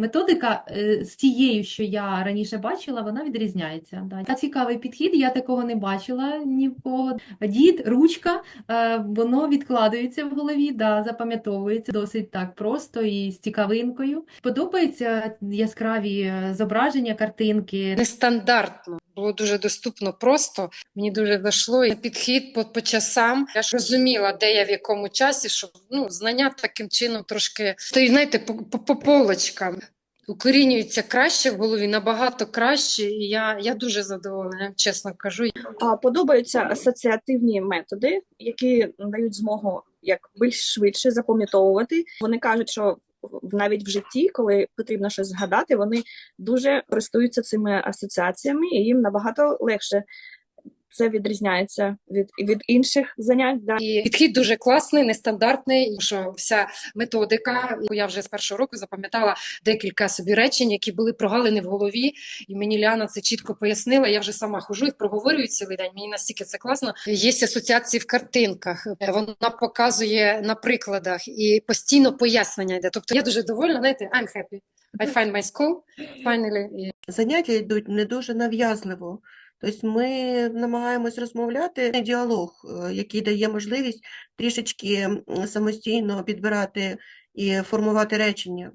Методика е, з тією, що я раніше бачила, вона відрізняється. Да. Цікавий підхід, я такого не бачила ні в кого. Дід, ручка, е, воно відкладається в голові, да, запам'ятовується досить так просто і з цікавинкою. Подобаються яскраві е, зображення, картинки. Нестандартно. Було дуже доступно просто. Мені дуже зайшло. І підхід по, по часам. Я ж розуміла, де я в якому часі, щоб ну, знання таким чином трошки стоїть, знаєте, по, по, по полочкам. Укорінюється краще в голові, набагато краще, і я, я дуже задоволена, чесно кажу. А, Подобаються асоціативні методи, які дають змогу як більш швидше запам'ятовувати. Вони кажуть, що навіть в житті, коли потрібно щось згадати, вони дуже користуються цими асоціаціями, і їм набагато легше. Це відрізняється від, від інших занять. Да. І підхід дуже класний, нестандартний. Що вся методика, я вже з першого року запам'ятала декілька собі речень, які були прогалини в голові, і мені Ліана це чітко пояснила. Я вже сама хожу і проговорюю цілий день. Мені настільки це класно. Є асоціації в картинках. Вона показує на прикладах і постійно пояснення йде. Тобто я дуже довольна. Знаєте, I'm happy. I find my school finally. Заняття йдуть не дуже нав'язливо. Тобто ми намагаємось розмовляти діалог, е, який дає можливість трішечки самостійно підбирати і формувати речення.